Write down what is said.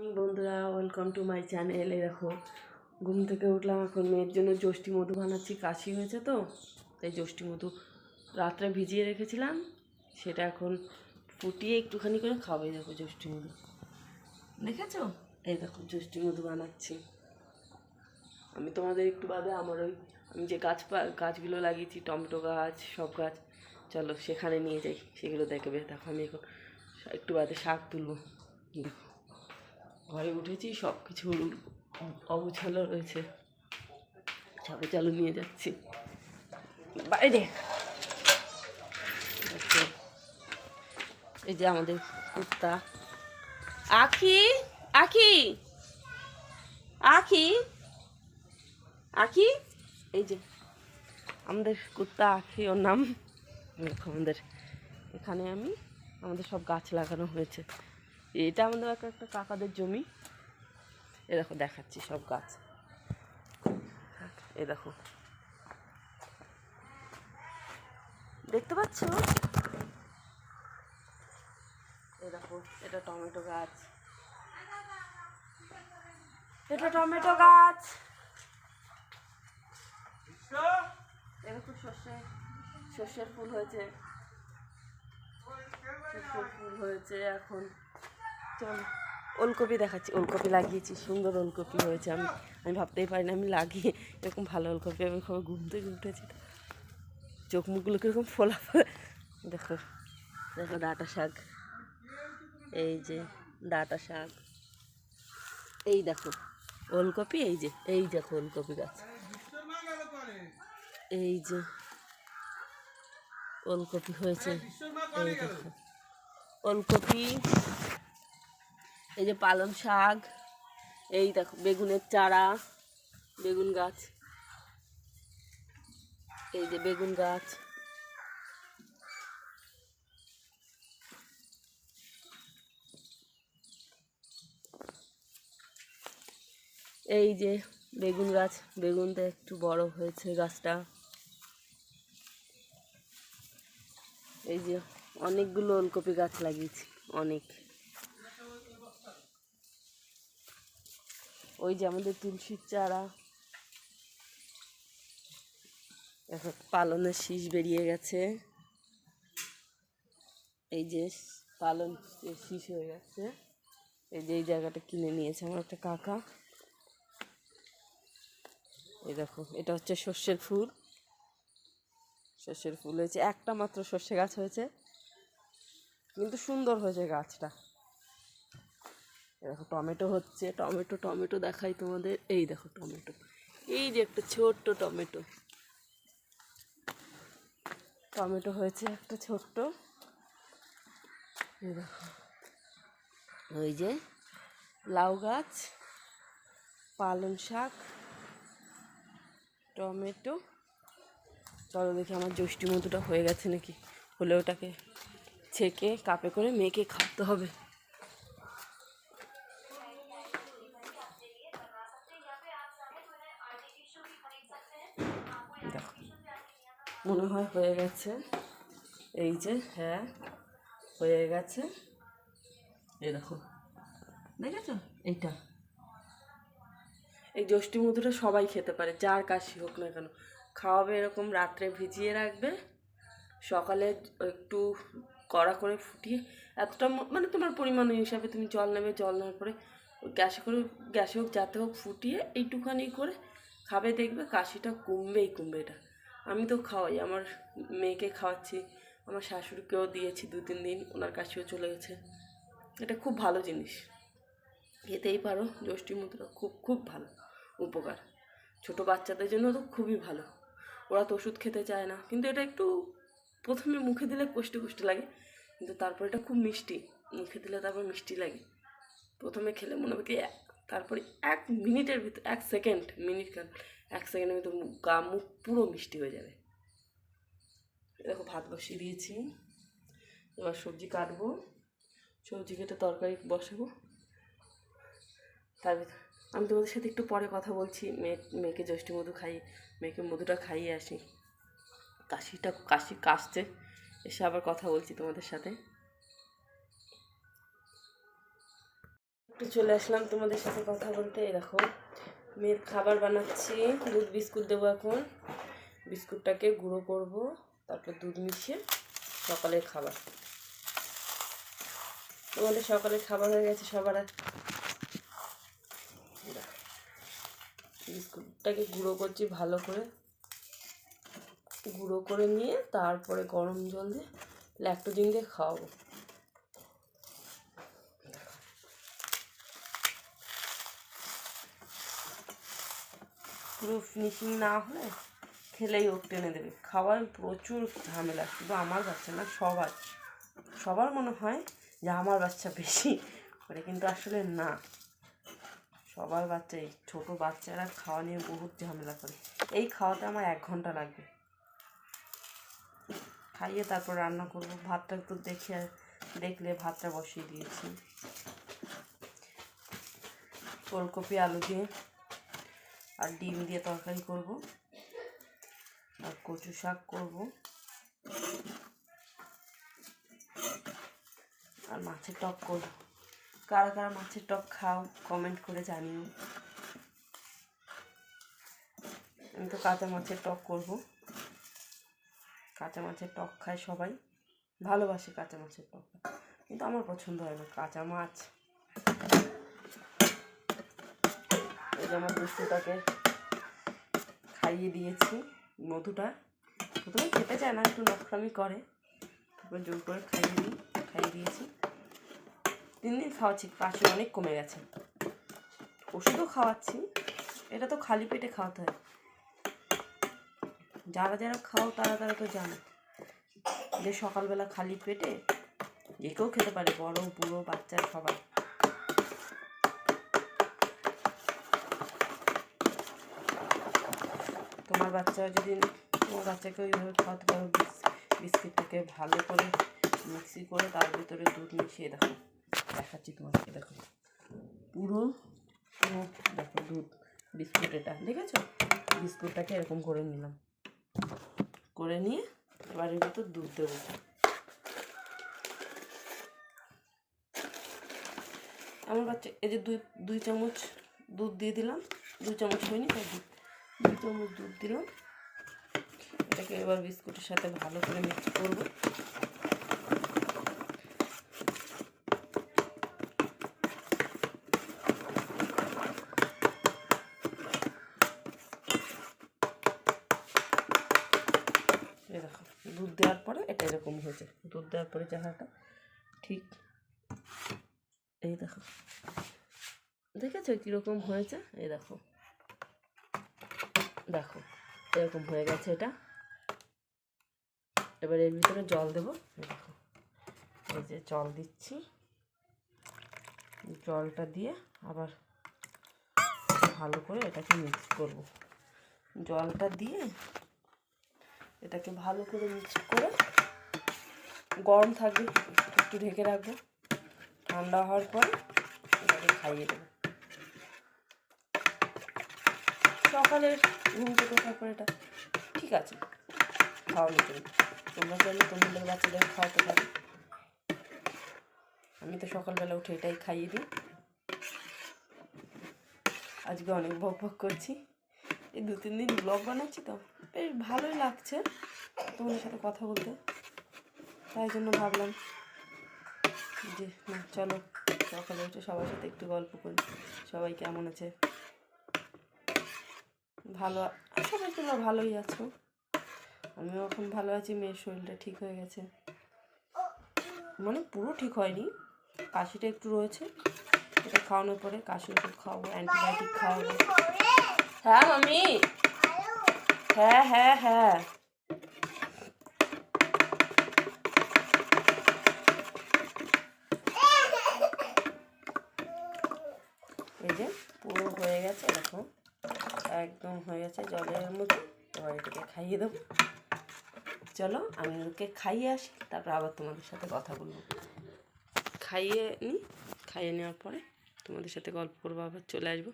বন্ধুরা welcome to my channel এই দেখো ঘুম থেকে উঠলাম এখন। মেয়ের জন্য যষ্টি মধু বানাচ্ছি কাশি হয়েছে তো তাই যষ্টি মধু রাত্রে ভিজিয়ে রেখেছিলাম। সেটা এখন ফুটিয়ে একটুখানি করে খাওয়াই দেখো যষ্টি মধু। দেখেছ? এই দেখো যষ্টি মধু বানাচ্ছি। আমি তোমাদের একটু বাদে আমার ওই আমি যে গাছ গাছগুলো লাগিয়েছি টমেটো গাছ সব গাছ চলো সেখানে নিয়ে যাই সেগুলো দেখবে দেখো। আমি এখন একটু বাদে শাক তুলবো। দেখো। ঘরে উঠেছি সব কিছু অগুছালো রয়েছে। চলো চালু নিয়ে যাচ্ছি। বাইরে এই যে আমাদের কুত্তা। আখি আখি আখি আখি, এই যে আমাদের কুত্তা আখি, ওর নাম। আমাদের, এখানে আমি, আমাদের সব গাছ লাগানো হয়েছে। এটা আমাদের একটা কাকাদের জমি। এ দেখো, দেখাচ্ছি সব গাছ। এ দেখো। দেখতে পাচ্ছ? এ দেখো, এটা টমেটো গাছ। এটা টমেটো গাছ। এ দেখো সর্ষে। সর্ষের ফুল হয়েছে। সর্ষের ফুল হয়েছে এখন। চলো। ওলকপি দেখাচ্ছি। ওলকপি লাগিয়েছি। সুন্দর ওলকপি হয়েছে। আমি আমি ভাবতেই পারি না আমি লাগিয়ে এরকম ভালো ওলকপি আমি খুব ঘুম থেকে উঠেছি। তো। চোখ মুখগুলো কীরকম ফোলা। দেখো দেখো ডাঁটা শাক। এই যে ডাঁটা শাক। এই দেখো, ওলকপি, এই যে, এই দেখো ওলকপি গাছ। এই যে ওলকপি হয়েছে। এই দেখো, ওলকপি এই যে পালং শাক, এই দেখো, বেগুনের চারা, বেগুন গাছ, এই যে বেগুন গাছ। এই যে বেগুন গাছ, বেগুনটা একটু বড় হয়েছে গাছটা। এই যে অনেকগুলো ওলকপি গাছ লাগিয়েছি, অনেক। ওই যে আমাদের তুলসীর চারা। এখন পালনের শীষ বেরিয়ে গেছে। এই যে পালন শীষ হয়ে গেছে। এই যে এই জায়গাটা কিনে নিয়েছে আমার একটা কাকা। এই দেখো, এটা হচ্ছে সর্ষের ফুল। সর্ষের ফুল হয়েছে। একটা মাত্র সর্ষে গাছ হয়েছে। কিন্তু সুন্দর হয়েছে গাছটা। দেখো টমেটো হচ্ছে, টমেটো টমেটো দেখাই তোমাদের। এই দেখো টমেটো। এই যে একটা ছোট্ট টমেটো। টমেটো হয়েছে একটা ছোট্ট। এই দেখো। ওই যে লাউ গাছ, পালং শাক, টমেটো। চলো দেখি আমার জ্যৈষ্ঠী মধুটা হয়ে গেছে নাকি? হলে ওটাকে ছেঁকে কাপে করে মেখে খাওয়াতে হবে দেখো মনে হয় গেছে। এই যে হ্যাঁ হয়ে গেছে। এই দেখো, দেখেছ? এইটা। এই জ্যৈষ্ঠী মধুটা সবাই খেতে পারে, যার কাশি হোক না কেন। খাওয়াবে এরকম, রাত্রে ভিজিয়ে রাখবে, সকালে একটু কড়া করে ফুটিয়ে, এতটা মানে তোমার পরিমাণ হিসাবে তুমি জল নেবে, জল নেওয়ার পরে গ্যাসে করে, গ্যাসে হোক, যাতে হোক, ফুটিয়ে এইটুখানি করে খাবে, দেখবে কাশিটা কমবেই কমবে এটা। আমি তো খাওয়াই, আমার মেয়েকে খাওয়াচ্ছি, আমার শাশুড়িকেও দিয়েছি দু, তিন দিন, ওনার কাছেও চলে গেছে। এটা খুব ভালো জিনিস। খেতেই পারো জ্যৈষ্ঠী মধুটা খুব খুব ভালো, উপকার। ছোটো বাচ্চাদের জন্য তো খুবই ভালো। ওরা তো ওষুধ খেতে চায় না, কিন্তু এটা একটু প্রথমে মুখে দিলে কষ্টি কষ্টি লাগে, কিন্তু তারপর এটা খুব মিষ্টি। মুখে দিলে তারপর মিষ্টি লাগে। প্রথমে খেলে মনে হবে কি তারপরে এক মিনিটের ভিতর, এক সেকেন্ড, মিনিট এক সেকেন্ডের মুখ গা মুখ পুরো মিষ্টি হয়ে যাবে। দেখো, ভাত বসিয়ে দিয়েছি। এবার সবজি কাটবো। সবজি কেটে তরকারি বসাবো। তার আমি তোমাদের সাথে একটু পরে কথা বলছি। মেয়ে মেয়েকে জ্যৈষ্ঠী মধু খাই মেয়েকে মধুটা খাইয়ে আসি। কাশিটা কাশি কাশছে। এসে আবার কথা বলছি তোমাদের সাথে। একটু চলে আসলাম তোমাদের সাথে কথা বলতে। দেখো মেয়ের খাবার বানাচ্ছি। দুধ, বিস্কুট দেবো এখন। বিস্কুটটাকে গুঁড়ো করব, তারপর দুধ মিশিয়ে সকালের খাবার। তোমাদের সকালের খাবার হয়ে গেছে সবার বিস্কুটটাকে গুঁড়ো করছি ভালো করে। গুঁড়ো করে নিয়ে তারপরে গরম জল দিয়ে ল্যাক্টোজিন দিয়ে খাওয়াবো। পুরো ফিনিশিং না হলে খেলেই ও টেনে দেবে। খাওয়ার প্রচুর ঝামেলা, শুধু আমার বাচ্চা না, সবার। সবার মনে হয় যে আমার বাচ্চা বেশি করে কিন্তু আসলে না। সবার বাচ্চাই, ছোটো বাচ্চারা খাওয়া নিয়ে বহুত ঝামেলা করে। এই খাওয়াতে আমার এক ঘণ্টা লাগবে। খাইয়ে তারপর রান্না করব। ভাতটা একটু দেখে, দেখলে ভাতটা বসিয়ে দিয়েছি। ফুলকপি আলু দিয়ে। আর ডিম দিয়ে তরকারি করব আর কচু শাক করব আর মাছের টক করব। কারা কারা মাছের টক খাও কমেন্ট করে জানিও। আমি তো কাঁচা মাছের টক করব। কাঁচা মাছের টক খায় সবাই। ভালোবাসে কাঁচা মাছের টক। কিন্তু আমার পছন্দ হয় না কাঁচা মাছ। এই যে আমার দুষ্টুটাকে খাইয়ে দিয়েছি, মধুটা। প্রথমে খেতে চায় না, একটু নখরামি করে। তারপর জোর করে খাইয়ে দিই, খাইয়ে দিয়েছি। তিন দিন খাওয়াচ্ছি কাশি অনেক কমে গেছে। ওষুধও খাওয়াচ্ছি, এটা তো খালি পেটে খাওয়াতে হয়। যারা যারা খাও, তারা তারা তো জানে। যে সকালবেলা খালি পেটে, যে কেউ খেতে পারে, বড়, বুড়ো, বাচ্চা, সবাই। তোমার বাচ্চা যদি তোমার বাচ্চাকে ওইভাবে খাওয়াতে পারো, বিস- বিস্কিটটাকে ভালো করে মিক্সি করে তার ভিতরে দুধ মিশিয়ে দেখো। দেখাচ্ছি তোমাকে দেখো। পুরো পুরো দেখো দুধ, বিস্কুট এটা, দেখেছ? বিস্কুটটাকে এরকম করে নিলাম। করে নিয়ে এবার এর ভিতর দুধ দেবো। আমার বাচ্চা এই যে দুই দুই চামচ দুধ দিয়ে দিলাম। দুই চামচ হয়নি, তাই দুধ দুই চামচ দুধ দিলাম। এটাকে এবার বিস্কুটের সাথে ভালো করে মিক্স করব। দেখো, দুধ দেওয়ার পরে এটা এরকম হয়েছে। দুধ দেওয়ার পরে চেহারাটা ঠিক এই দেখো। দেখেছ কীরকম হয়েছে? এই দেখো। দেখো, এরকম হয়ে গেছে এটা। এবার এর ভিতরে জল দেবো। দেখো, এই যে জল দিচ্ছি। জলটা দিয়ে আবার ভালো করে এটাকে মিক্স করব। জলটা দিয়ে এটাকে ভালো করে মিক্স করে গরম থাকবে, একটু ঢেকে রাখব। ঠান্ডা হওয়ার পরে এটাকে খাইয়ে দেবো। সকালের থেকে ওঠার পরে এটা? ঠিক আছে। খাওয়ানোর জন্য তোমরা চাইলে তোমাদের বাচ্চাদের খাওয়াতে পারো। আমি তো সকালবেলা উঠে এটাই খাইয়ে দিই। আজকে অনেক বক বক করছি। এই দু তিন দিন ব্লগ বানাচ্ছি তো। বেশ ভালোই লাগছে তোমাদের সাথে কথা বলতে। তাই জন্য ভাবলাম যে, না, চলো। সকালে উঠে সবার সাথে একটু গল্প করি। সবাই কেমন আছে? ভালো করি তোমরা ভালোই আছো। আমিও এখন ভালো আছি, মেয়ের শরীরটা ঠিক হয়ে গেছে। মানে পুরো ঠিক হয়নি। কাশিটা একটু রয়েছে, এটা খাওয়ানোর পরে কাশি ওষুধ খাওয়াবো, অ্যান্টিবায়োটিক খাওয়াবো। হ্যাঁ মামি হ্যাঁ হ্যাঁ হ্যাঁ। এই যে পুরো হয়ে গেছে, দেখো। একদম হয়ে গেছে জলের মতো এবার এটাকে খাইয়ে দেবো। চলো আমি ওকে খাইয়ে আসি, তারপর আবার তোমাদের সাথে কথা বলব। খাইয়ে নিই খাইয়ে নেওয়ার পরে তোমাদের সাথে গল্প করব, আবার চলে আসব।